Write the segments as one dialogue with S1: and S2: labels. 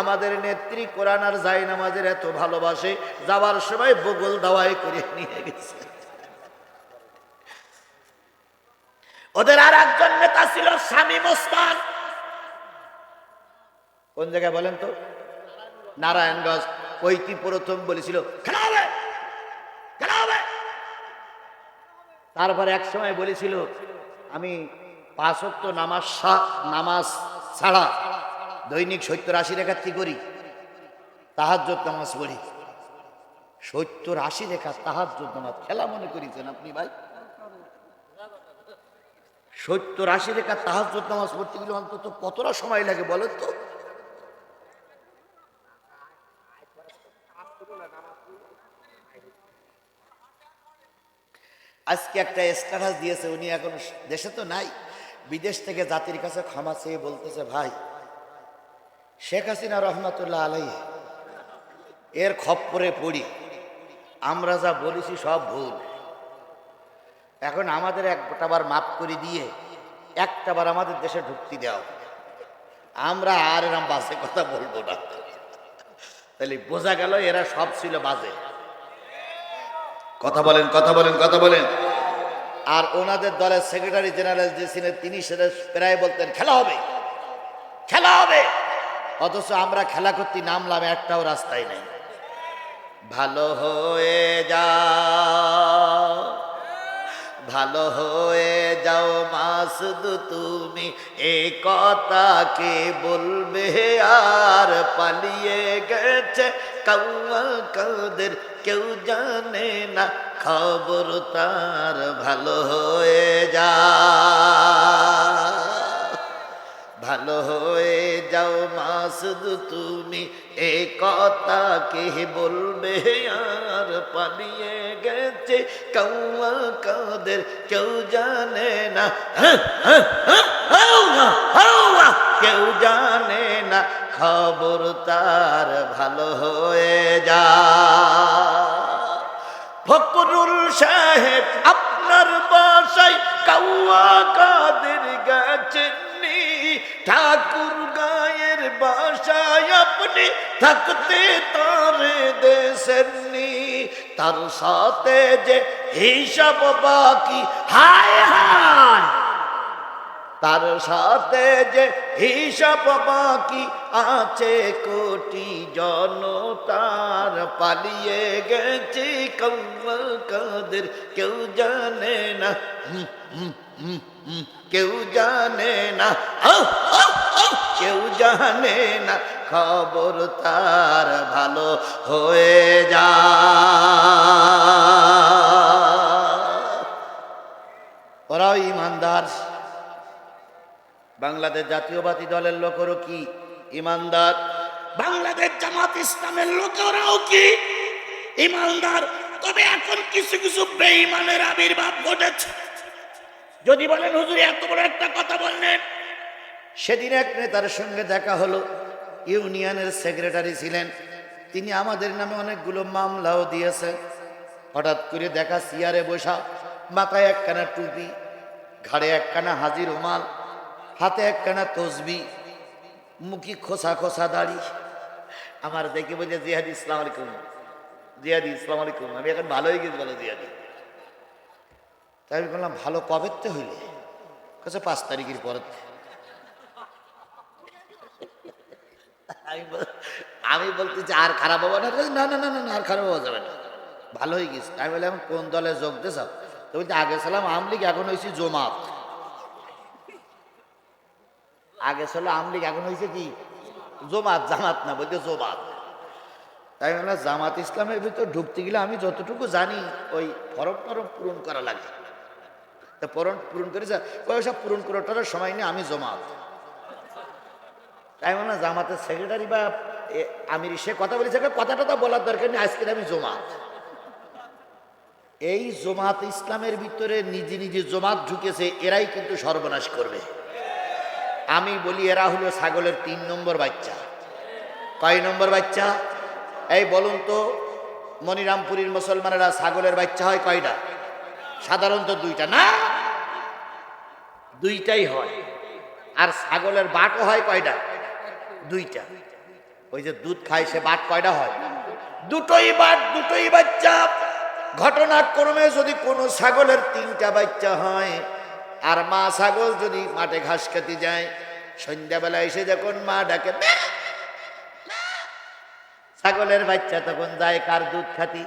S1: আমাদের নেত্রী কোরআন আর জাই নামাজের এত ভালোবাসে যাওয়ার সময় বগল দাওয়াই করে নিয়ে গেছে। ওদের আর একজন নেতা ছিল শামীম ওসমান। কোন জায়গায় বলেন তো? নারায়ণগঞ্জ। ওইটি প্রথম বলেছিল, খেলা হবে খেলা হবে। তারপরে এক সময় বলেছিল, আমি পাঁচক্ত নামাজ নামাজ ছাড়া দৈনিক সত্তর আশি রেখার্থী করি তাহাজ্জত নামাজ পড়ি। সত্তর আশি রেখা তাহাজ্জত নামাজ খেলা মনে করেছেন আপনি ভাই? সত্তর আশি রেখা তাহাজ্জত নামাজ পড়তে গেলে অন্তত কতটা সময় লাগে বলেন তো? আজকে একটা স্ট্যাটাস দিয়েছে, উনি এখন দেশে তো নাই, বিদেশ থেকে জাতির কাছে ক্ষমা চেয়ে বলতেছে, ভাই শেখ হাসিনা রহমতুল্লাহ আলাই এর খপ্পরে পড়ি। আমরা যা বলেছি সব ভুল। এখন আমাদের একটাবার মাপ করে দিয়ে একটাবার আমাদের দেশে ঢুকতে দাও। আমরা আর এরম বাসে কথা বলব না। তাহলে বোঝা গেল এরা সব ছিল বাজে। কথা বলেন কথা বলেন কথা বলেন। আর ওনাদের দলের সেক্রেটারি জেনারেল যে ছিলেন, তিনি সেটা প্রায় বলতেন, খেলা হবে খেলা হবে। অথচ আমরা খেলা করতে নামলাম, একটাও রাস্তায় নেই। ভালো হয়ে যাও, ভালো হয়ে যাও মাসুদ তুমি। এ কথা কে বলবে? আর পালিয়ে গেছে কাউয়া কাদের, কেউ জানে না খবর তার। ভালো হয়ে যা ভালো হয়ে যাও মাসুদ, তুমি এ কথা কে বলবে? আর পালিয়ে গেছে কৌয়া কাদের, কেউ জানে না। কেউ জানে না। খবর তার ভালো হয়ে যা। ফকরুল সাহেব আপনার বাসায় কাউয়া কাদের গেছেননি ঠাকুর গায়ের বাসায় আপনি থাকতে তারে দেশেননি। তার সাথে যে হিসাব বাকি, হায় হায়! তার সাথে যে হিসাব বাকি আছে কোটি জনতার, পালিয়ে গেছে কৌমল কাদের কেউ জানে না। কেউ জানে না কেউ জানে না, খবর তার ভালো হয়ে যা। ওরাও ইমানদার। বাংলাদেশ জাতীয়বাদী দলের লোকেরও কি ইমানদার? বাংলাদেশ জামাত ইসলামের লোকেরাও কি ইমানদার? তবে এখন কিছু কিছু বেঈমানের আবির্ভাব ঘটেছে। যদি বলেন, হুজুর, এত বড় একটা কথা বললেন। সেদিন এক নেতার সঙ্গে দেখা হলো। ইউনিয়নের সেক্রেটারি ছিলেন। তিনি আমাদের নামে অনেকগুলো মামলাও দিয়েছেন। হঠাৎ করে দেখা চেয়ারে বসা, মাথায় একখানা টুপি, ঘাড়ে একখানা হাজির রুমাল, হাতে একখানা তসবি, মুখি খোসা খোসা দাড়ি। আমার দেখে বলছে জিহাদি ইসলাম আলাইকুম, জিহাদি ইসলাম আলাইকুম। আমি এখন ভালো হয়ে গেছি বলো জিহাদি। তাই আমি বললাম, ভালো কবেতে হইলে? কাছে পাঁচ তারিখের পরে আমি বল- আমি বলতেছি আর খারাপ হব না? না না না না আর খারাপ হওয়া যাবে না। ভালো হয়ে গেছে। আমি বললাম কোন দলে যোগ দিয়েছ তো বলতে আগে ছিলাম আমলিগ এখন হয়েছি জমাত। আগে ছিল আমলিগ এখন হয়েছে কি? জমাত, জামাত না বলতে জমাত। তাই বললাম, জামাত ইসলামের ভিতর ঢুকতে গেলে আমি যতটুকু জানি, ওই ফরম টরম পূরণ করা লাগে। তা ফরম পূরণ করেছে। সব পূরণ করাটার সময় নেই, আমি জমাত। তাই বললাম জামাতের সেক্রেটারি বা আমির, সে কথা বলেছে কথাটা তো বলার দরকার নেই আজকে আমি জমাত। এই জমাত ইসলামের ভিতরে নিজে নিজে জমাত ঢুকেছে, এরাই কিন্তু সর্বনাশ করবে। আমি বলি, এরা হলো ছাগলের তিন নম্বর বাচ্চা। কয় নম্বর বাচ্চা? এই বলুন তো, মনিরামপুরীর মুসলমানেরা ছাগলের বাচ্চা হয় কয়টা? সাধারণত দুইটা, না? দুইটাই হয়। আর ছাগলের বাটও হয় কয়টা? দুইটা।
S2: ওই যে দুধ খায়, সে বাট কয়টা হয়? দুটোই বাট, দুটোই বাচ্চা। ঘটনাক্রমে যদি কোনো ছাগলের তিনটা বাচ্চা হয়, আর মা ছাগল যদি মাঠে ঘাস খেতে যায়, সন্ধ্যাবেলা এসে যখন মা ডাকে ছাগলের বাচ্চা তখন যায় কার দুধ খাতি?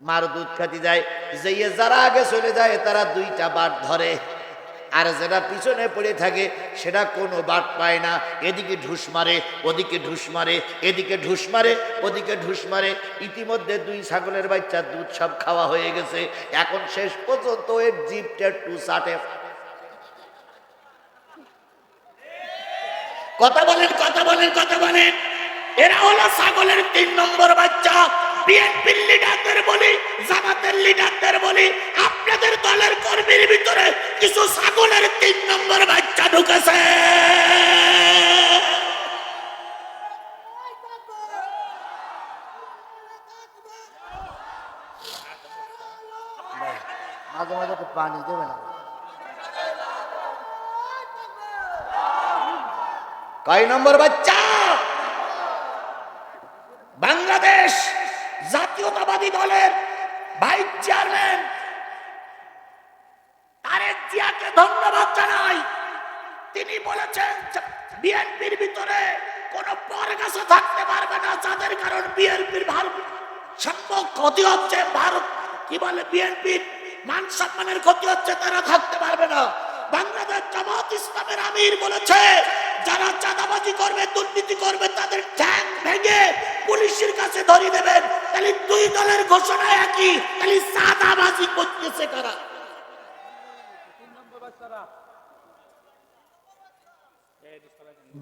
S2: মার দুধ খাতি যায়। যে যারা আগে চলে যায়, তারা দুইটা বাট ধরে। আর যেটা পিছনে পড়ে থাকে, সেটা কোনো বাট পায় না। এদিকে ঢুস মারে, ওদিকে ঢুস মারে, এদিকে ঢুস মারে, ওদিকে ঢুস মারে। ইতিমধ্যে দুই ছাগলের বাচ্চা দুধ সব খাওয়া হয়ে গেছে। এখন শেষ পর্যন্ত এর জিপটা একটু চাটে কথা বলেন কথা বলেন কথা বলেন। এরা হলো ছাগলের তিন নম্বর বাচ্চা। বিএনপির লিডারদের বলি, জামাতের লিডারদের বলি আপনাদের দলের কর্মীর ভিতরে কিছু ছাগলের তিন নম্বর বাচ্চা ঢুকেছে।
S1: মাঝে মাঝে পানি দেবে না।
S2: কয় নম্বর বাচ্চা? বাংলাদেশ জাতীয়তাবাদী দলের ভাইস চেয়ারম্যান পরগাছা থাকতে পারবে না, যাদের কারণ বিএনপির ভারত সম্ভব ক্ষতি হচ্ছে ভারত। কি বলে বিএনপির মান সম্মানের ক্ষতি হচ্ছে, তারা থাকতে পারবে না। বাংলাদেশ জামাত ইসলামের আমির বলেছে, যারা চাঁদাবাজি করবে, দুর্নীতি করবে, তাদের ঠ্যাং ভেঙে পুলিশের কাছে ধরিয়ে দেবেন। তাহলে দুই দলের ঘোষণা একই। তাহলে চাঁদাবাজি করতেছে কারা?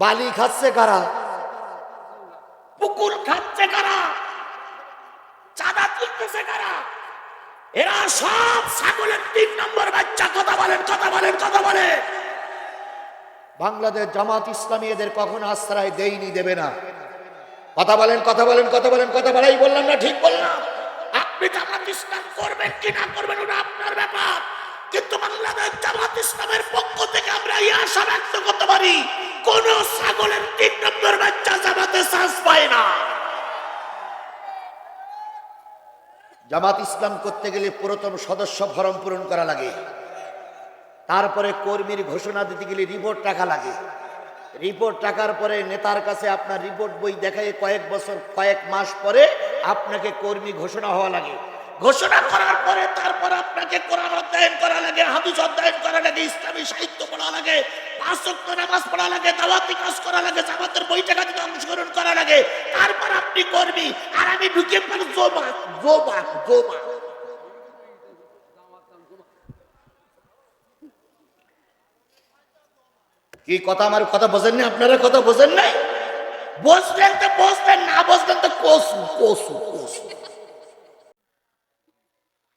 S1: বালি খাচ্ছে কারা?
S2: পুকুর খাচ্ছে কারা? চাঁদা তুলতেছে কারা? এরা সব ছাগলের তিন নম্বর বাচ্চা কথা বলেন কথা বলেন কথা বলেন।
S1: বাংলাদেশ জামাত ইসলামী এদের কখনো আশ্রয় দেয়নি দেবে না। কথা বলেন কথা বলেন কথা বলেন কথা বলাই বললাম না ঠিক বললাম।
S2: আপনি জামাত ইসলাম করবেন কি না করবেন ওটা আপনার ব্যাপার। কিন্তু বাংলাদেশ জামাত ইসলামের পক্ষ থেকে আমরা এই আশা ব্যক্ত করতে পারি। কোন ছাগলের তিন নম্বর বাচ্চা জামাতে শ্বাস পায় না।
S1: জামাত ইসলাম করতে গেলে প্রথম সদস্য ফরম পূরণ করা লাগে। তারপরে কর্মীর ঘোষণা দিতে গেলে রিপোর্ট টাকা লাগে। রিপোর্ট টাকার পরে নেতার কাছে আপনার রিপোর্ট বই দেখায় কয়েক বছর, কয়েক মাস পরে আপনাকে কর্মী ঘোষণা হওয়া লাগে।
S2: ঘোষণা করার পরে তারপর আপনাকে কোরআন অধ্যয়ন করা লাগে, হাদিস অধ্যয়ন করা লাগে, ইসলামী সাহিত্য পড়া লাগে, পাঁচ ওয়াক্ত নামাজ পড়া লাগে, দাওয়াতি কাজ করা লাগে, জামাতের বৈঠকা থেকে অংশগ্রহণ করা লাগে, তারপর আপনি কর্মী। আর আমি ঢুকে পারি জোবা জোবা জোবা।
S1: কি কথা আমার কথা বোঝেন না আপনারা কথা বোঝেন নাই?
S2: বসলেন তো বসলেন না বসলেন তো কসু কসু কসু।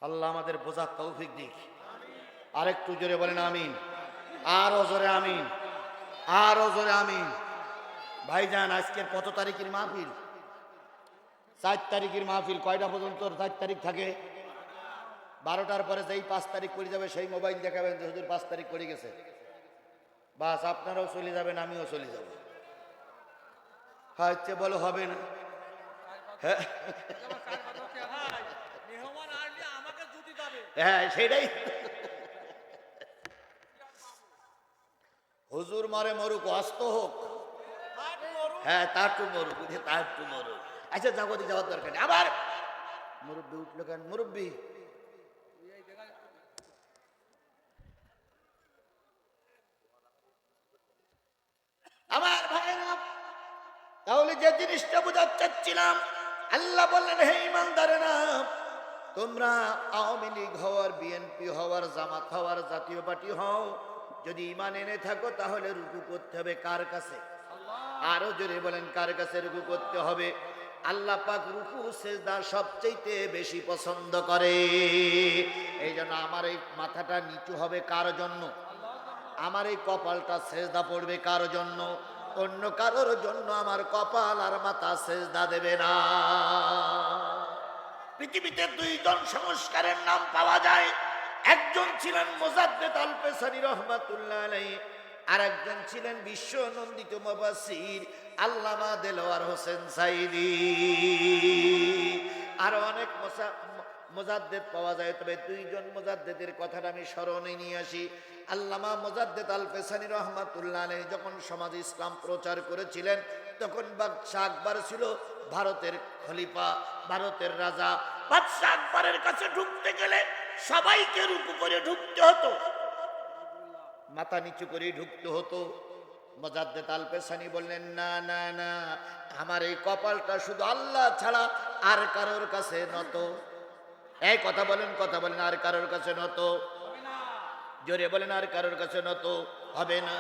S1: আল্লাহ আমাদের বোঝার তৌফিক দিক। আরেকটু জোরে বলেন আমিন। আরও জোরে আমিন। আরও জোরে আমিন। ভাইজান, আজকের কত তারিখের মাহফিল? চার তারিখের মাহফিল, কয়টা পর্যন্ত চার তারিখ থাকে? বারোটার পরে যেই পাঁচ তারিখ করে যাবে, সেই মোবাইল দেখাবেন যে হুজুর পাঁচ তারিখ করে গেছে। বাস, আপনারাও চলে যাবেন, আমিও চলে যাব। হচ্ছে বলো হবে না। হ্যাঁ
S3: মেহমান আসলে আমাকে জুতি দেবে
S1: হ্যাঁ সেটাই হুজুর মারে মরুক, অস্ত হোক। হ্যাঁ তার টু মরুক বুঝে তার টু মরুক। আচ্ছা জগতে যাওয়ার দরকার নেই। আবার! মুরব্বী উঠল কেন? মুরব্বী!
S2: আমার ভাইরা তাহলে যে জিনিসটা বোঝাতে চাচ্ছিলাম, আল্লাহ বললেন, হে ইমানদারেরা
S1: তোমরা আওয়ামী লীগ হওয়ার বিএনপি হওয়ার জামাত হওয়ার জাতীয় পার্টি হও যদি ইমান এনে থাকো তাহলে রুকু করতে হবে কার কাছে? আরও জোরে বলেন কার কাছে রুকু করতে হবে? আল্লাহ পাক রুকু সেজদা সবচেয়ে বেশি পছন্দ করে। এই জন্য আমার এই মাথাটা নিচু হবে কার জন্য? আমার এই কপালটা সেজদা পড়বে কার জন্য? অন্য কারোর জন্য আমার কপাল আর মাথা সেজদা দেবে না।
S2: পৃথিবীতে দুইজন সংস্কারের নাম পাওয়া যায়। একজন ছিলেন মোজাদ্দেদ আল পেসারি রহমাতুল্লাহ আলাই
S1: আর একজন ছিলেন বিশ্ব নন্দিত মুবাসির আল্লামা দেলোয়ার হোসেন সাইদি। আরও অনেক মোজাদ্দেদ পাওয়া যায়, তবে দুইজন মোজাদ্দেদের কথাটা আমি স্মরণে নিয়ে আসি। আল্লামা মোজাদ্দেদ আল পেসানি রহমাতুল্লাহ যখন সমাজ ইসলাম প্রচার করেছিলেন, তখন বাদশাহ আকবর ছিল ভারতের খলিফা, ভারতের রাজা।
S2: বাদশাহ আকবরের কাছে ঢুকতে গেলে সবাইকে রুকু করে ঢুকতে হতো।
S1: মাথা নিচু করে ঢুকতে হতো। মজাদ্দেদ আল পেসানি বললেন না না না আমার এই কপালটা শুধু আল্লাহ ছাড়া আর কারোর কাছে নত। এই কথা বলেন কথা বলেন আর কারোর কাছে নত? জোরে বলেন আর কারোর কাছে নত? হবে না।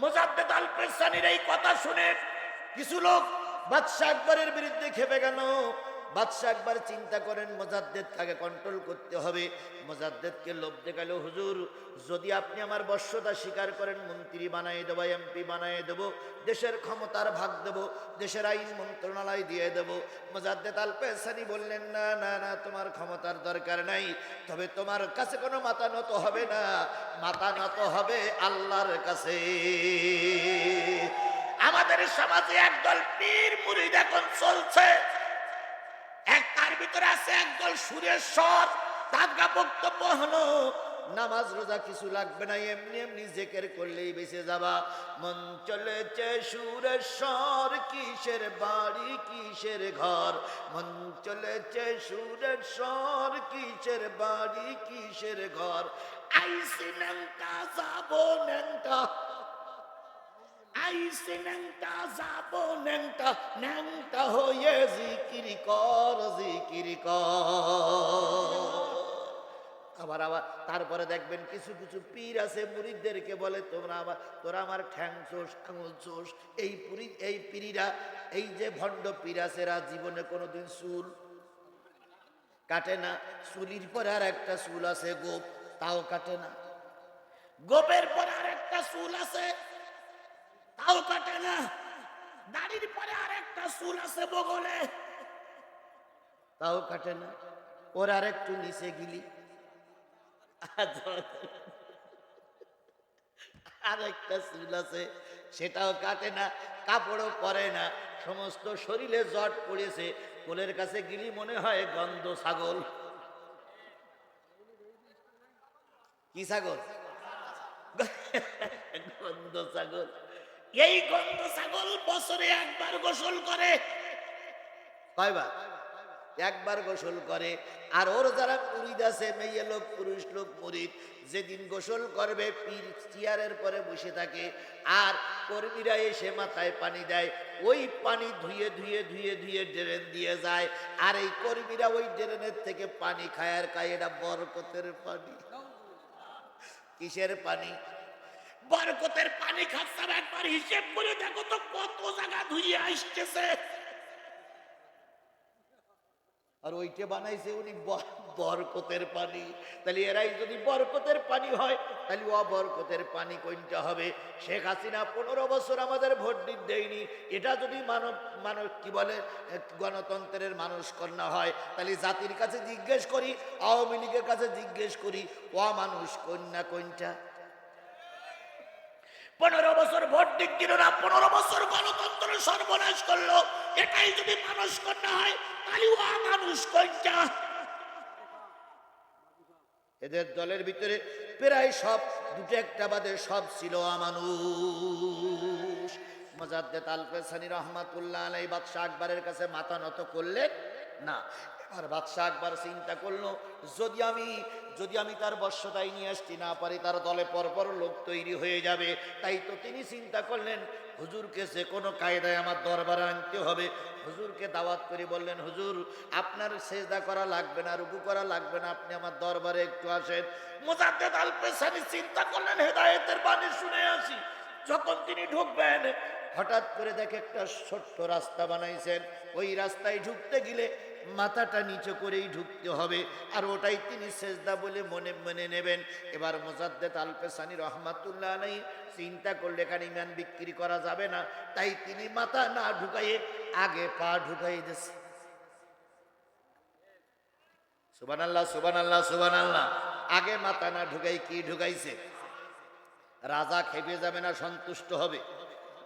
S2: মোজাদ্দেদ আল পেসানির এই কথা শুনে
S1: কিছু লোক বাদশাহ আকবরের বিরুদ্ধে খেপে গেল। বাদশাহ একবার চিন্তা করেন, মোজাদ্দেদ তাকে কন্ট্রোল করতে হবে। মোজাদ্দেদকে লোভ দেখাল, হুজুর, যদি আপনি আমার বর্ষতা স্বীকার করেন, মন্ত্রী বানাই দেবো এমপি বানাই দেবো, দেশের ক্ষমতার ভাগ দেবো, দেশের আইন মন্ত্রণালয় দিয়ে দেবো। মোজাদ্দেদ আল পেসানি বললেন, না না না, তোমার ক্ষমতার দরকার নাই। তবে তোমার কাছে কোনো মাথা নত হবে না। মাথা নত হবে আল্লাহর কাছে।
S2: আমাদের সমাজে একদল পীর মুরিদ এখন চলছে। ভিতরে আছে একদল সুরেশ্বর তাদগা বক্তব্য
S1: হলো, নামাজ রোজা কিছু লাগবে না, এমনি এমনি জেকের করলেই বেঁচে যাবা। মন চলেছে সুরেশ্বর, কিসের বাড়ি, কিসের ঘর? মন চলেছে সুরেশ্বর, কিসের বাড়ি, কিসের ঘর?
S2: আইসি ন্যাংটা, যাব ন্যাংটা। আইসি ন্যাংটা, যাব ন্যাংটা
S1: ন্যাংটা হয়ে জিকিরি কর জিকিরি কর। আবার আবার, তারপরে দেখবেন কিছু কিছু পীর আছে, মুরিদদেরকে বলে, তোমরা আবার তোরা আমার ঠ্যাং চোষ, আঙুল চোষ। এই পুরি, এই পীরিরা, এই যে ভণ্ড পীর আছে, এরা জীবনে কোনোদিন চুল কাটে না। চুলির পরে আর একটা চুল আছে গোপ, তাও কাটে না।
S2: গোপের পরে আর একটা চুল আছে তাও কাটে না। দাড়ির পরে আর একটা চুল আছে বগলে।
S1: তাও কাটে না। ওর আর একটু নিচে গিলি। আর একটা চুল আছে, সেটাও কাটে না, কাপড়ও পরে না। সমস্ত শরীরে জট পড়েছে। কোলের কাছে গিলি মনে হয় গন্ধ ছাগল। কি ছাগল? গন্ধ ছাগল।
S2: এই গন্ধ ছাগল বছরে একবার গোসল করে।
S1: কয়বার? একবার গোসল করে। আর ওর যারা মুরিদ আছে, মেয়ে লোক, পুরুষ লোক মুরিদ যেদিন গোসল করবে, পীর চেয়ারের পরে বসে থাকে। আর কর্মীরা এসে মাথায় পানি দেয়। ওই পানি ধুয়ে ধুয়ে ধুয়ে ধুয়ে ড্রেন দিয়ে যায়। আর এই কর্মীরা ওই ড্রেনের থেকে পানি খায় আর খায়। এটা বরকতের পানি। কিসের পানি?
S2: বরকতের পানি খাচ্ছার একবার, হিসেব করে দেখো তো কত জায়গা ধুইয়ে আসতেছে।
S1: আর ওইটা বানাইছে উনি বরকতের পানি। তাহলে এরাই যদি বরকতের পানি হয়, তাহলে অবরকতের পানি কোনটা হবে? শেখ হাসিনা পনেরো বছর আমাদের ভোট দিন দেয়নি। এটা যদি মানব মানব, কি বলে, গণতন্ত্রের মানুষ কন্যা হয়, তাহলে জাতির কাছে জিজ্ঞেস করি, আওয়ামী লীগের কাছে জিজ্ঞেস করি ও মানুষ কন্যা কোনটা?
S2: পনেরো বছর ভোট দিক দিল না, পনেরো বছর গণতন্ত্র সর্বনাশ করল। এটাই যদি মানুষ কন্যা হয়, তাহলে ও মানুষ কোনটা
S1: এদের দলের ভিতরে প্রায় সব, দুটো একটা বাদে সব ছিল আমানুষ মজাদ্দেদ আলফেসানি রহমাতুল্লাহ আলাই বাদশাহ আকবরের কাছে মাথা নত করলেন, না এবার বাদশাহ একবার চিন্তা করল, যদি আমি যদি আমি তার বর্ষতায় নিয়ে আসতে না পারি, তার দলে পরপর লোক তৈরি হয়ে যাবে। তাই তো তিনি চিন্তা করলেন, হুজুরকে যে কোনো কায়দায় আমার দরবারে আনতে হবে। হুজুরকে দাওয়াত করে বললেন, হুজুর, আপনার সেজদা করা লাগবে না, রুকু করা লাগবে না, আপনি আমার দরবারে একটু আসেন।
S2: মুজাদ্দেদ আল পেসানি চিন্তা করলেন, হেদায়েতের বাণী শুনে আসি। যখন তিনি ঢুকবেন,
S1: হঠাৎ করে দেখে একটা ছোট্ট রাস্তা বানাইছেন। ওই রাস্তায় ঢুকতে গেলে মাথাটা নিচে করেই ঢুকতে হবে। আর ওটাই তিনি সেজদা বলে মনে মনে নেবেন। এবার মোজাদ্দেদ আলপেসানি রহমাতুল্লাহ নেই চিন্তা করলে এখানে ইমান বিক্রি করা যাবে না। তাই তিনি মাথা না ঢুকাইয়ে আগে পা ঢুকাই দিয়েছে। সুবান আল্লাহ সুবান আল্লাহ সুবান আল্লাহ আগে মাথা না ঢুকাই কি ঢুকাইছে? রাজা খেপে যাবে না, সন্তুষ্ট হবে।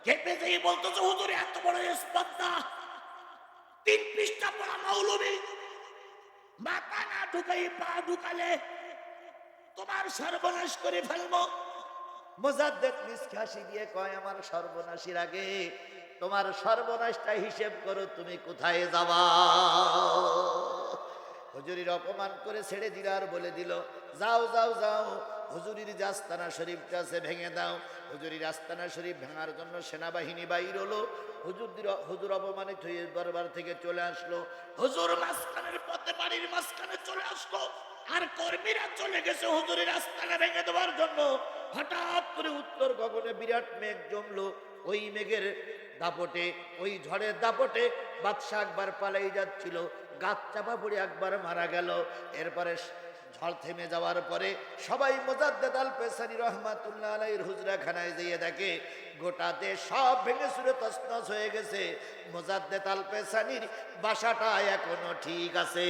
S2: খেপে যেয়ে বলতেছে, হুজুর, এত বড় স্পর্ধা তিন পৃষ্ঠা পড়া মৌলবী। মাথা না ঢুকাই পা ঢুকালে তোমার সর্বনাশ করে ফেলব।
S1: মোজাদ্দেদ নিষ্কাশি দিয়ে কয়, আমার সর্বনাশীর আগে তোমার সর্বনাশটা হিসেব করো, তুমি কোথায় যাবা? হুজুরির অপমান করে ছেড়ে দিল আর বলে দিল, যাও যাও যাও, হুজুরির জাস্তানা শরীফটা আছে ভেঙে দাও। হুজুরির আস্তানা শরীফ ভাঙার জন্য সেনাবাহিনী বাইর হলো, হুজুরদের হুজুর অপমানিত হয়ে দরবার থেকে চলে আসলো।
S2: হুজুর মাঝখানের পথে বাড়ির মাঝখানে চলে আসলো, আর কর্মীরা চলে গেছে হুজুরের রাস্তাটা ভেঙে দেওয়ার জন্য।
S1: হঠাৎ করে উত্তর গগনে বিরাট মেঘ জমলো, ওই মেঘের দাপটে, ওই ঝড়ের দাপটে বাদশাহ একবার পালাই যাচ্ছিল। গাছ চাপা পড়ে একবার মারা গেল। এরপরে ঝড় থেমে যাওয়ার পরে সবাই মোজাদ্দেদ আল পেসানি রহমাতুল্লাহ আলাইহির হুজরাখানায় যেয়ে দেখে, গোটা দেশ সব ভেঙে সুরে তসনস হয়ে গেছে। মোজাদ্দেদ আল পেসানির বাসাটা এখনও ঠিক আছে।